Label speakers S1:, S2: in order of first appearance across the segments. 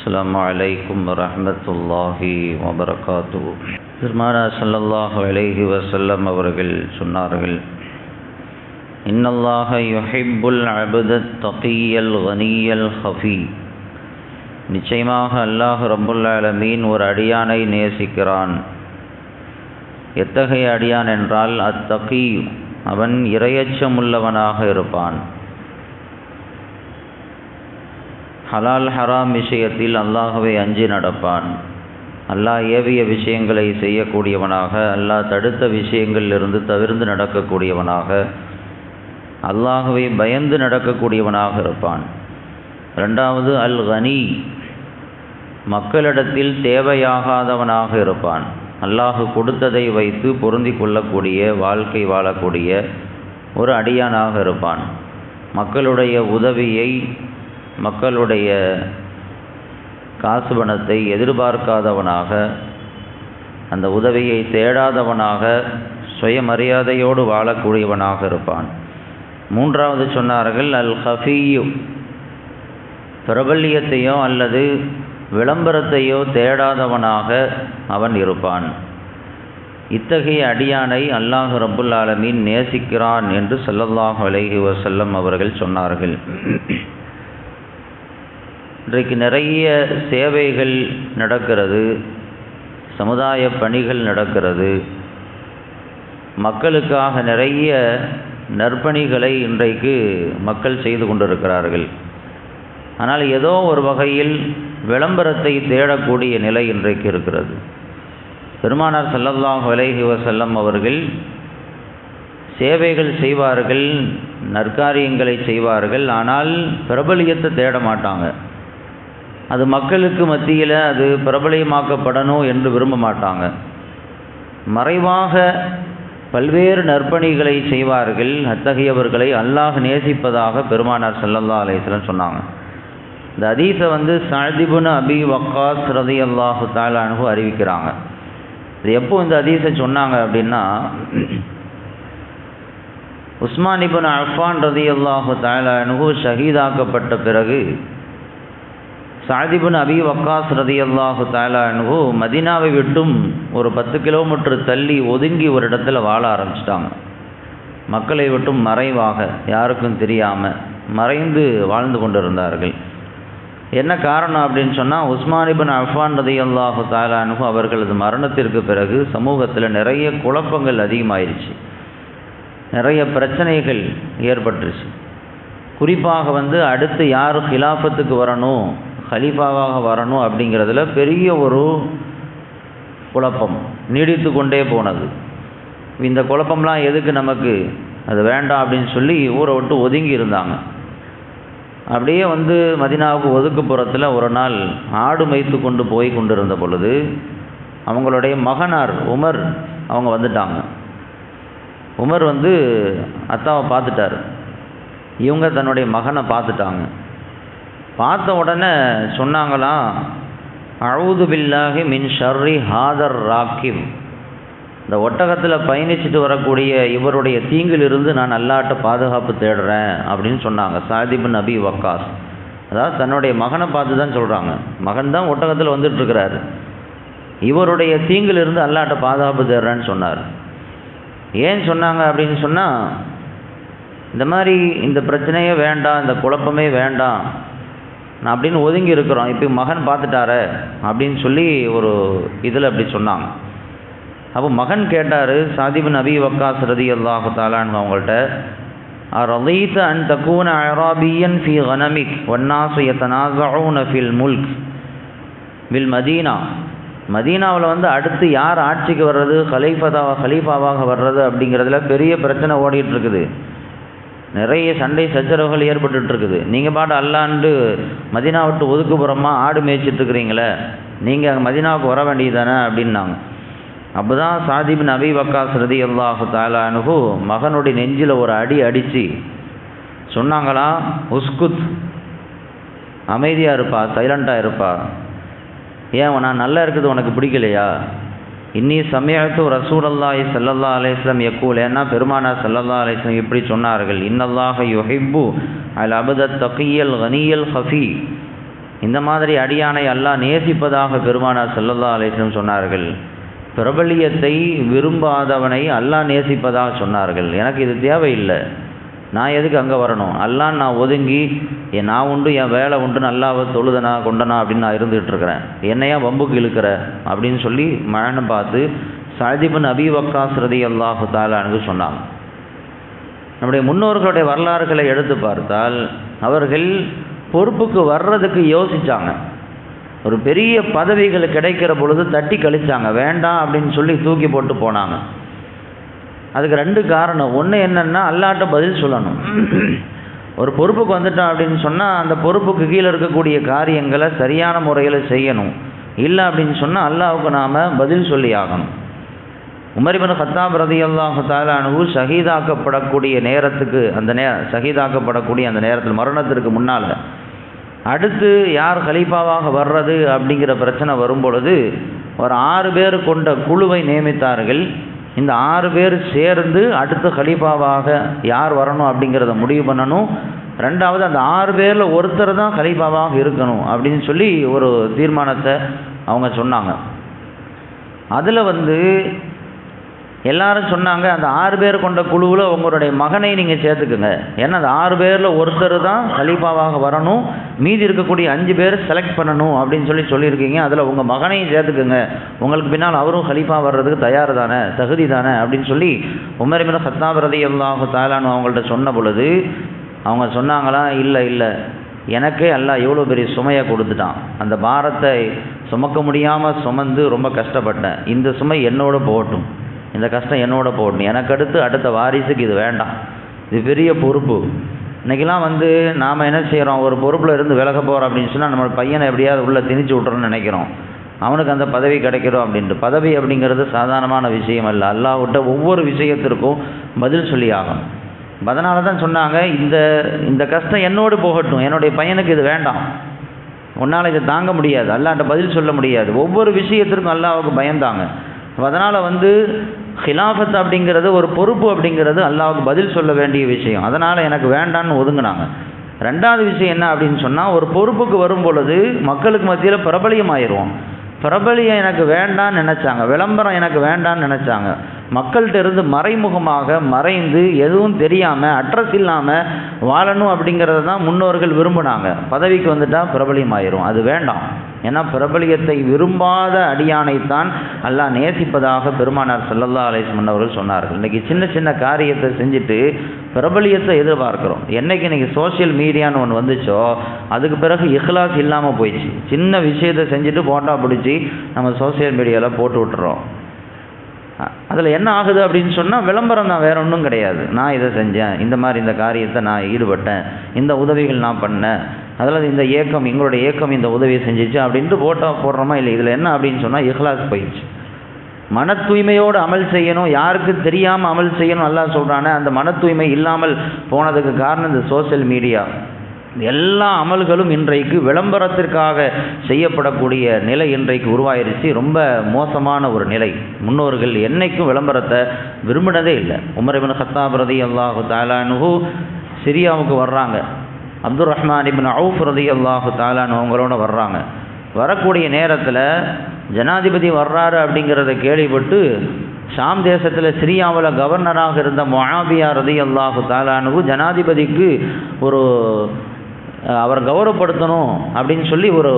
S1: السلام عليكم ورحمة الله وبركاته பெருமானா ஸல்லல்லாஹு அலைஹி வஸல்லம் அவர்கள் சொன்னார்கள் இன்னல்லாஹ யுஹிப்புல் அபத தகியல் கனியல் ஹஃபி நிச்சயமாக அல்லாஹ் ரப்புல் ஆலமீன் ஒரு அடியானை நேசிக்கிறான் எத்தகைய அடியான் என்றால் அத்தகி அவன் இரையச்சமுள்ளவனாக இருப்பான் ஹலால் ஹராம் விஷயத்தில் அல்லாஹுவை அஞ்சி நடப்பான். அல்லாஹ் ஏவிய விஷயங்களை செய்யக்கூடியவனாக அல்லாஹ் தடுத்த விஷயங்களிலிருந்து தவிர்ந்து நடக்கக்கூடியவனாக அல்லாஹுவை பயந்து நடக்கக்கூடியவனாக இருப்பான். ரெண்டாவது அல் கனி மக்களிடத்தில் தேவையாகாதவனாக இருப்பான். அல்லாஹு கொடுத்ததை வைத்து பொருந்தி கொள்ளக்கூடிய வாழ்க்கை வாழக்கூடிய ஒரு அடியானாக இருப்பான். மக்களுடைய உதவியை மக்களுடைய காசு பணத்தை எதிர்பார்க்காதவனாக அந்த உதவியை தேடாதவனாக சுயமரியாதையோடு வாழக்கூடியவனாக இருப்பான். மூன்றாவது சொன்னார்கள் அல் ஹஃபியு பிரபல்யத்தையோ அல்லது விளம்பரத்தையோ தேடாதவனாக அவன் இருப்பான். இத்தகைய அடியானை அல்லாஹ் ரபுல் ஆலமீன் நேசிக்கிறான் என்று ஸல்லல்லாஹு அலைஹி வசல்லம் அவர்கள் சொன்னார்கள். இன்றைக்கு நிறைய சேவைகள் நடக்கிறது சமுதாய பணிகள் நடக்கிறது. மக்களுக்காக நிறைய நற்பணிகளை இன்றைக்கு மக்கள் செய்து கொண்டிருக்கிறார்கள். ஆனால் ஏதோ ஒரு வகையில் விளம்பரத்தை தேடக்கூடிய நிலை இன்றைக்கு இருக்கிறது. பெருமானார் சல்லல்லாஹ் வலைஹி வசல்லம் அவர்கள் சேவைகள் செய்வார்கள் நற்காரியங்களை செய்வார்கள் ஆனால் பிரபலியத்தை தேட மாட்டாங்க. அது மக்களுக்கு மத்தியில் அது பிரபலயமாக்கப்படணும் என்று விரும்ப மாட்டாங்க. மறைவாக பல்வேறு நற்பணிகளை செய்வார்கள். அத்தகையவர்களை அல்லாஹ் நேசிப்பதாக பெருமானார் சல்லல்லா அலையம் சொன்னாங்க. இந்த அதீஸை வந்து சாதிபுன் அபி வக்காஸ் ரதி அல்லாஹு தாலானு அறிவிக்கிறாங்க. இது எப்போ இந்த அதீஸை சொன்னாங்க அப்படின்னா உஸ்மான் இபுன் அஃபான் ரதி அல்லாஹு தாலானு ஷஹீதாக்கப்பட்ட பிறகு சாதிபுன் அபி வக்காஸ் ரதி அல்லாஹு தாலானு மதினாவை விட்டும் ஒரு பத்து கிலோமீட்டர் தள்ளி ஒதுங்கி ஒரு இடத்துல வாழ ஆரம்பிச்சிட்டாங்க. மக்களை விட்டும் மறைவாக யாருக்கும் தெரியாமல் மறைந்து வாழ்ந்து கொண்டிருந்தார்கள். என்ன காரணம் அப்படின்னு சொன்னால் உஸ்மானிபின் அஃபான் ரதி அல்லாஹு தாலானு அவர்களது மரணத்திற்கு பிறகு சமூகத்தில் நிறைய குழப்பங்கள் அதிகமாயிருச்சு. நிறைய பிரச்சனைகள் ஏற்பட்டுருச்சு. குறிப்பாக வந்து அடுத்து யார் ஹிலாஃபத்துக்கு வரணும் ஹலீஃபாவாக வரணும் அப்படிங்கிறதுல பெரிய ஒரு குழப்பம் நீடித்து கொண்டே போனது. இந்த குழப்பம்லாம் எதுக்கு நமக்கு? அது வேண்டாம் அப்படின்னு சொல்லி ஊரை விட்டு ஒதுங்கி இருந்தாங்க. அப்படியே வந்து மதினாவுக்கு ஒதுக்குப்புறத்தில் ஒரு நாள் ஆடு மேய்த்து கொண்டு போய் கொண்டிருந்த பொழுது அவங்களுடைய மகனார் உமர் அவங்க வந்துட்டாங்க. உமர் வந்து அத்தாவை பார்த்துட்டார். இவங்க தன்னுடைய மகனை பார்த்துட்டாங்க. பார்த்த உடனே சொன்னாங்களாம் அழுது பில்லாகி மின் ஷர்ரி ஹாதர் ராக்கிப் இந்த ஒட்டகத்தில் பயணிச்சுட்டு வரக்கூடிய இவருடைய தீங்கிலிருந்து நான் அல்லாட்ட பாதுகாப்பு தேடுறேன் அப்படின்னு சொன்னாங்க சாதிபின் நபி வக்காஸ். அதாவது தன்னுடைய மகனை பார்த்து தான் சொல்கிறாங்க மகன் தான் ஒட்டகத்தில் வந்துட்டுருக்கிறாரு. இவருடைய தீங்கிலிருந்து அல்லாட்ட பாதுகாப்பு தேடுறேன்னு சொன்னார். ஏன் சொன்னாங்க அப்படின்னு சொன்னால் இந்த மாதிரி இந்த பிரச்சனையே வேண்டாம் இந்த குழப்பமே வேண்டாம். நான் அப்படின்னு ஒதுங்கி இருக்கிறோம். இப்போ மகன் பார்த்துட்டார அப்படின்னு சொல்லி ஒரு இதில் அப்படி சொன்னாங்க. அப்போ மகன் கேட்டார் சாதிபின் நபி வக்காஸ் ரதி அல்லாஹு தாலான் அவங்கள்ட்ட ரலீத்த அன் தக்கூன அராபியன் ஃபி கனமிக் ஒன்னாசு யத்தனாசூன ஃபில் முல்க் வில் மதீனா. மதீனாவில் வந்து அடுத்து யார் ஆட்சிக்கு வர்றது ஹலீஃபதா ஹலீஃபாவாக வர்றது அப்படிங்கிறதுல பெரிய பிரச்சனை ஓடிட்டு இருக்குது. நிறைய சண்டை சச்சரவுகள் ஏற்பட்டு இருக்குது நீங்கள் பாட்டு அல்லாண்டு மதினா விட்டு ஒதுக்குப்புறமாக ஆடு மேய்ச்சிட்ருக்குறீங்களே நீங்கள் நீங்கள் மதினாவுக்கு வர வேண்டியது தானே அப்படின்னாங்க. அப்போ தான் சாதிபின் அபி வக்காஸ் ரதி அல்லாஹு தாலானுகு மகனுடைய நெஞ்சில் ஒரு அடி அடித்து சொன்னாங்களா உஸ்குத் அமைதியாக இருப்பா சைலண்ட்டாக இருப்பா. ஏன் நான் நல்லா இருக்குது உனக்கு பிடிக்கலையா? இன்னி சமயத்து ரசூல் அல்லாஹி சல்லல்லா அலிஸ்லம் யக்கூல் ஏன்னா பெருமானார் சல்லல்லா அலிஸ்லம் இப்படி சொன்னார்கள். இன்னல்லாஹ யுஹிப்பு அல் அபத தகியல் கனியல் ஹஃபி இந்த மாதிரி அடியானை அல்லாஹ் நேசிப்பதாக பெருமானார் சல்லல்லா அலிஸ்லம் சொன்னார்கள். பிரபல்யத்தை விரும்பாதவனை அல்லாஹ் நேசிப்பதாக சொன்னார்கள். எனக்கு இது தேவையில்லை. நான் எதுக்கு அங்கே வரணும்? எல்லாம் நான் ஒதுங்கி என் நான் உண்டு என் வேலை உண்டு நல்லா தொழுதனா கொண்டனா அப்படின்னு நான் இருந்துகிட்டு இருக்கிறேன். என்னையா வம்புக்கு இழுக்கிற? அப்படின்னு சொல்லி மழனை பார்த்து சஹதிபின் அபி வக்காஸ் ரதி அல்லாஹு தாலானுக்கு சொன்னாங்க. நம்முடைய முன்னோர்களுடைய வரலாறுகளை எடுத்து பார்த்தால் அவர்கள் பொறுப்புக்கு வர்றதுக்கு யோசித்தாங்க ஒரு பெரிய பதவிகள் கிடைக்கிற பொழுது தட்டி கழிச்சாங்க. வேண்டாம் அப்படின்னு சொல்லி தூக்கி போட்டு போனாங்க. அதுக்கு ரெண்டு காரணம். ஒன்று என்னென்னா அல்லாட்ட பதில் சொல்லணும். ஒரு பொறுப்புக்கு வந்துட்டோம் அப்படின்னு சொன்னால் அந்த பொறுப்புக்கு கீழே இருக்கக்கூடிய காரியங்களை சரியான முறையில் செய்யணும். இல்லை அப்படின்னு சொன்னால் அல்லாவுக்கு நாம் பதில் சொல்லி ஆகணும். உமரிபன் ஹத்தாப் ரதி அல்லாஹு தாலானு ஷஹீதாக்கப்படக்கூடிய நேரத்துக்கு அந்த நே சகிதாக்கப்படக்கூடிய அந்த நேரத்தில் மரணத்திற்கு முன்னால் அடுத்து யார் ஹலீஃபாவாக வர்றது அப்படிங்கிற பிரச்சனை வரும்பொழுது ஒரு ஆறு பேர் கொண்ட குழுவை நியமித்தார்கள். இந்த ஆறு பேர் சேர்ந்து அடுத்த ஹலீஃபாவாக யார் வரணும் அப்படிங்கிறத முடிவு பண்ணணும். ரெண்டாவது அந்த ஆறு பேரில் ஒருத்தர் தான் ஹலீஃபாவாக இருக்கணும் அப்படின்னு சொல்லி ஒரு தீர்மானத்தை அவங்க சொன்னாங்க. அதில் வந்து எல்லாரும் சொன்னாங்க அந்த ஆறு பேர் கொண்ட குழுவில் உங்களுடைய மகனை நீங்கள் சேர்த்துக்குங்க. ஏன்னா அந்த ஆறு பேரில் ஒருத்தர் தான் கலீஃபாவாக வரணும். மீதி இருக்கக்கூடிய அஞ்சு பேர் செலக்ட் பண்ணணும் அப்படின்னு சொல்லி சொல்லியிருக்கீங்க. அதில் உங்கள் மகனையும் சேர்த்துக்குங்க. உங்களுக்கு பின்னால் அவரும் கலீஃபா வர்றதுக்கு தயார் தானே தகுதி தானே அப்படின்னு சொல்லி உமரிமின சத்தாபிரதி அல்லாஹு தாலான்னு அவங்கள்ட்ட சொன்ன பொழுது அவங்க சொன்னாங்களா இல்லை இல்லை. எனக்கே எல்லாம் எவ்வளோ பெரிய சுமையை கொடுத்துட்டான். அந்த பாரத்தை சுமக்க முடியாமல் சுமந்து ரொம்ப கஷ்டப்பட்டேன். இந்த சுமை என்னோட போகட்டும். இந்த கஷ்டம் என்னோட போடணும் எனக்கு அடுத்து அடுத்த வாரிசுக்கு இது வேண்டாம். இது பெரிய பொறுப்பு. இன்றைக்கெல்லாம் வந்து நாம் என்ன செய்கிறோம் ஒரு பொறுப்பில் இருந்து விலக போகிறோம் அப்படின்னு சொன்னால் நம்ம பையனை எப்படியாவது உள்ளே திணிச்சு விட்றோன்னு நினைக்கிறோம். அவனுக்கு அந்த பதவி கிடைக்கிறோம் அப்படின்ட்டு. பதவி அப்படிங்கிறது சாதாரணமான விஷயம் அல்ல. அல்லாவிட்ட ஒவ்வொரு விஷயத்திற்கும் பதில் சொல்லி ஆகணும். அதனால தான் சொன்னாங்க இந்த இந்த கஷ்டம் என்னோடு போகட்டும். என்னுடைய பையனுக்கு இது வேண்டாம். உன்னால் இதை தாங்க முடியாது. அல்லாட்ட பதில் சொல்ல முடியாது. ஒவ்வொரு விஷயத்திற்கும் அல்லாவுக்கு பயந்தாங்க. அதனால் வந்து ஹிலாஃபத் அப்படிங்கிறது ஒரு பொறுப்பு அப்படிங்கிறது அல்லாவுக்கு பதில் சொல்ல வேண்டிய விஷயம். அதனால் எனக்கு வேண்டான்னு ஒதுங்கினாங்க. ரெண்டாவது விஷயம் என்ன அப்படின்னு சொன்னால் ஒரு பொறுப்புக்கு வரும் பொழுது மக்களுக்கு மத்தியில் பிரபலியமாயிடுவோம் பிரபலியம் எனக்கு வேண்டான்னு நினச்சாங்க. விளம்பரம் எனக்கு வேண்டான்னு நினச்சாங்க. மக்கள்கிட்ட இருந்து மறைமுகமாக மறைந்து எதுவும் தெரியாமல் அட்ரஸ் இல்லாமல் வாழணும் அப்படிங்கிறத தான் முன்னோர்கள் விரும்பினாங்க. பதவிக்கு வந்துட்டால் பிரபலியமாயிரும். அது வேண்டாம். ஏன்னா பிரபலியத்தை விரும்பாத அடியானைத்தான் அல்லாஹ் நேசிப்பதாக பெருமானார் செல்லல்லா அலைஹி அவர்கள் சொன்னார்கள். இன்றைக்கி சின்ன சின்ன காரியத்தை செஞ்சுட்டு பிரபலியத்தை எதிர்பார்க்குறோம். என்னைக்கு இன்றைக்கி சோஷியல் மீடியான்னு ஒன்று வந்துச்சோ அதுக்கு பிறகு இஹ்லாஸ் இல்லாமல் போயிடுச்சு. சின்ன விஷயத்தை செஞ்சுட்டு ஃபோட்டோ பிடிச்சி நம்ம சோஷியல் மீடியாவில் போட்டு விட்டுறோம். அதில் என்ன ஆகுது அப்படின்னு சொன்னால் விளம்பரம் தான் வேற ஒன்றும் கிடையாது. நான் இதை செஞ்சேன் இந்த மாதிரி இந்த காரியத்தை நான் ஈடுபட்டேன் இந்த உதவிகள் நான் பண்ணேன் அதில் இந்த ஏக்கம் எங்களுடைய ஏக்கம் இந்த உதவியை செஞ்சிச்சு. அப்படின்ட்டு போட்டோ போடுறோமா இல்லை இதில் என்ன அப்படின்னு சொன்னால் இஹ்லாஸ் போயிடுச்சு. மன தூய்மையோடு அமல் செய்யணும். யாருக்கு தெரியாமல் அமல் செய்யணும் நல்லா சொல்கிறானே அந்த மன தூய்மை இல்லாமல் போனதுக்கு காரணம் இந்த சோஷியல் மீடியா எல்லா அமல்களும் இன்றைக்கு விளம்பரத்திற்காக செய்யப்படக்கூடிய நிலை இன்றைக்கு உருவாயிருச்சு. ரொம்ப மோசமான ஒரு நிலை. முன்னோர்கள் என்றைக்கும் விளம்பரத்தை விரும்பினதே இல்லை. உமர் ஹத்தாபிரதி அல்லாஹு தாலானு சிரியாவுக்கு வர்றாங்க. அப்துல் ரஹ்மான் இபின் அவுஃப் ரதி அல்லாஹு தாலானு அவங்களோட வர்றாங்க. வரக்கூடிய நேரத்தில் ஜனாதிபதி வர்றாரு அப்படிங்கிறத கேள்விப்பட்டு ஷாம் தேசத்தில் சிரியாவில் கவர்னராக இருந்த மொஹாபியா ரதி அல்லாஹு தாலானு ஜனாதிபதிக்கு ஒரு அவர் கௌரவப்படுத்தணும் அப்படின்னு சொல்லி ஒரு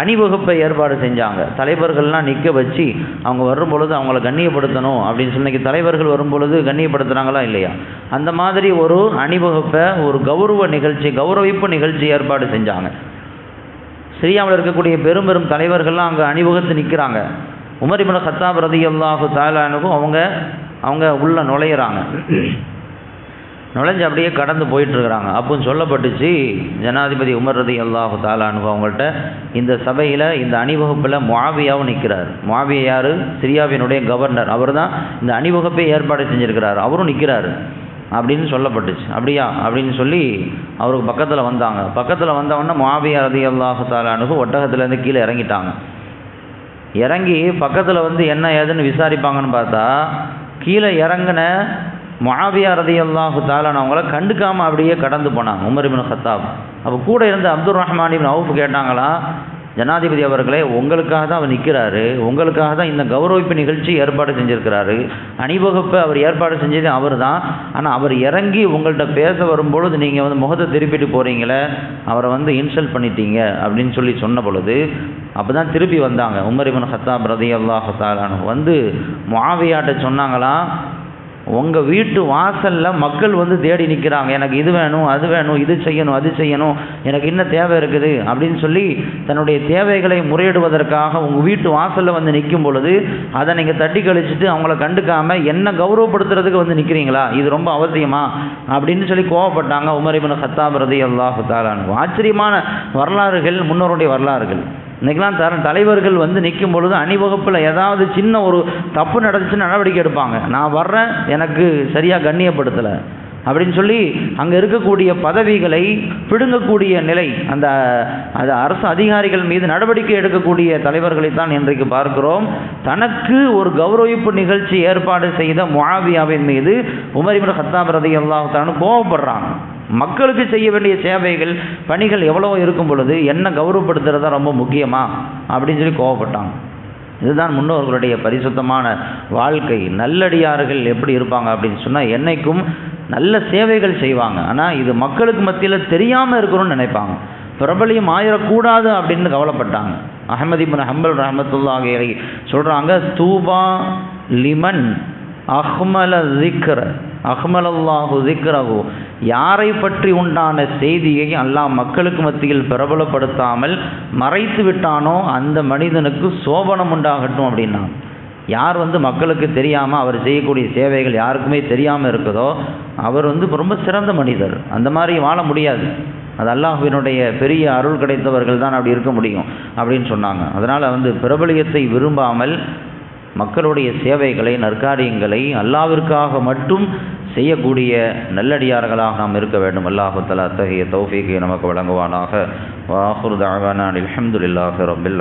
S1: அணிவகுப்பை ஏற்பாடு செஞ்சாங்க. தலைவர்கள்லாம் நிற்க வச்சு அவங்க வரும் பொழுது அவங்கள கண்ணியப்படுத்தணும் அப்படின்னு சொல்லி தலைவர்கள் வரும் பொழுது கண்ணியப்படுத்துகிறாங்களா இல்லையா? அந்த மாதிரி ஒரு அணிவகுப்பை ஒரு கௌரவ நிகழ்ச்சி கௌரவிப்பு நிகழ்ச்சி ஏற்பாடு செஞ்சாங்க. சிரியாவில் இருக்கக்கூடிய பெரும் பெரும் தலைவர்கள்லாம் அங்கே அணிவகுத்து நிற்கிறாங்க உமரிபுல கத்தாப் ரதி அல்லாஹு தாலானுக்கும் அவங்க அவங்க உள்ளே நுழையிறாங்க. நுழைஞ்சு அப்படியே கடந்து போயிட்டுருக்குறாங்க. அப்போ சொல்லப்பட்டுச்சு ஜனாதிபதி உமர் ரதி அல்லாஹு தாலானு அவங்கள்ட்ட இந்த சபையில் இந்த அணிவகுப்பில் மாவியாவும் நிற்கிறார் மாவிய யார்? சிரியாவினுடைய கவர்னர். அவர் தான் இந்த அணிவகுப்பை ஏற்பாடு செஞ்சுருக்கிறார். அவரும் நிற்கிறாரு அப்படின்னு சொல்லப்பட்டுச்சு. அப்படியா? அப்படின்னு சொல்லி அவருக்கு பக்கத்தில் வந்தாங்க. பக்கத்தில் வந்தவொடனே மாவியா ரதி அல்லாஹு தாலானுக்கு ஒட்டகத்துலேருந்து கீழே இறங்கிட்டாங்க. இறங்கி பக்கத்தில் வந்து என்ன ஏதுன்னு விசாரிப்பாங்கன்னு பார்த்தா கீழே இறங்கின முஆவியா ரதியல்லாஹு தாலான் அவங்கள கண்டுக்காமல் அப்படியே கடந்து போனாங்க. உமர் இப்னு அப்போ கூட இருந்த அப்துல் ரஹ்மான் இப்னு அவுஃப் கேட்டாங்களா ஜனாதிபதி அவர்களே உங்களுக்காக தான் அவர் நிற்கிறாரு உங்களுக்காக தான் இந்த கௌரவிப்பு நிகழ்ச்சி ஏற்பாடு செஞ்சுருக்கிறாரு. அணிவகுப்பு அவர் ஏற்பாடு செஞ்சது அவர் தான். ஆனால் அவர் இறங்கி உங்கள்கிட்ட பேச வரும்பொழுது நீங்கள் வந்து முகத்தை திருப்பிட்டு போகிறீங்களே அவரை வந்து இன்சல்ட் பண்ணிட்டீங்க அப்படின்னு சொல்லி சொன்ன பொழுது அப்போ தான் திருப்பி வந்தாங்க. உமர் இவன் ஹத்தாப் ரதி அல்லாஹு தாலானு வந்து மாவியாட்ட சொன்னாங்களாம் உங்கள் வீட்டு வாசலில் மக்கள் வந்து தேடி நிற்கிறாங்க எனக்கு இது வேணும் அது வேணும் இது செய்யணும் அது செய்யணும். எனக்கு என்ன தேவை இருக்குது? அப்படின்னு சொல்லி தன்னுடைய தேவைகளை முறையிடுவதற்காக உங்கள் வீட்டு வாசலில் வந்து நிற்கும் பொழுது அதை நீங்கள் தட்டி கழிச்சிட்டு அவங்கள கண்டுக்காமல் என்ன கௌரவப்படுத்துறதுக்கு வந்து நிற்கிறீங்களா இது ரொம்ப அவசியமா? அப்படின்னு சொல்லி கோவப்பட்டாங்க உமரிபின் இப்னு ரதி அல்லாஹு தாலானு ஆச்சரியமான வரலாறுகள் முன்னோருடைய வரலாறுகள். இன்றைக்கெலாம் தர தலைவர்கள் வந்து நிற்கும் பொழுது அணிவகுப்பில் ஏதாவது சின்ன ஒரு தப்பு நடந்துச்சுன்னு நடவடிக்கை எடுப்பாங்க. நான் வர்றேன் எனக்கு சரியாக கண்ணியப்படுத்தலை. அப்படின்னு சொல்லி அங்கே இருக்கக்கூடிய பதவிகளை பிடுங்கக்கூடிய நிலை அந்த அது அரசு அதிகாரிகள் மீது நடவடிக்கை எடுக்கக்கூடிய தலைவர்களை தான் இன்றைக்கு பார்க்கிறோம். தனக்கு ஒரு கௌரவிப்பு நிகழ்ச்சி ஏற்பாடு செய்த முஆவியாவின் மீது உமரிமன் இப்னு கத்தாப் ரதி கோவப்படுறாங்க. மக்களுக்கு செய்ய வேண்டிய சேவைகள் பணிகள் எவ்வளோ இருக்கும் பொழுது என்ன கௌரவப்படுத்துறது தான் ரொம்ப முக்கியமா? அப்படின்னு சொல்லி கோவப்பட்டாங்க. இதுதான் முன்னோர்களுடைய பரிசுத்தமான வாழ்க்கை. நல்லடியார்கள் எப்படி இருப்பாங்க அப்படின்னு சொன்னால் என்னைக்கும் நல்ல சேவைகள் செய்வாங்க. ஆனால் இது மக்களுக்கு மத்தியில் தெரியாமல் இருக்கணும்னு நினைப்பாங்க. பிரபலியம் ஆயிடக்கூடாது அப்படின்னு கவலைப்பட்டாங்க. அஹமது இப்னு ஹம்பல் ரஹமத்துல்லாஹி சொல்கிறாங்க தூபா லிமன் அஹ்மல திக்ர அஹ்மலல்லாஹு ஜிக்ரஹு யாரை பற்றி உண்டான செய்தியை அல்லாஹ் மக்களுக்கு மத்தியில் பிரபலப்படுத்தாமல் மறைத்து விட்டானோ அந்த மனிதனுக்கு சோபனம் உண்டாகட்டும் அப்படின்னா யார் வந்து மக்களுக்கு தெரியாமல் அவர் செய்யக்கூடிய சேவைகள் யாருக்குமே தெரியாமல் இருக்குதோ அவர் வந்து ரொம்ப சிறந்த மனிதர். அந்த மாதிரி வாழ முடியாது. அது அல்லாஹுவினுடைய பெரிய அருள் கிடைத்தவர்கள் தான் அப்படி இருக்க முடியும் அப்படின்னு சொன்னாங்க. அதனால் வந்து பிரபலியத்தை விரும்பாமல் மக்களுடைய சேவைகளை நற்காரியங்களை அல்லாவிற்காக மட்டும் செய்யக்கூடிய நல்லடியார்களாக நாம் இருக்க வேண்டும். அல்லாஹு தலா அத்தகைய தௌஃபீக்கை நமக்கு வழங்குவானாக. வாஹுர் தாவானா அலமதுல்லாஹ் ரபில்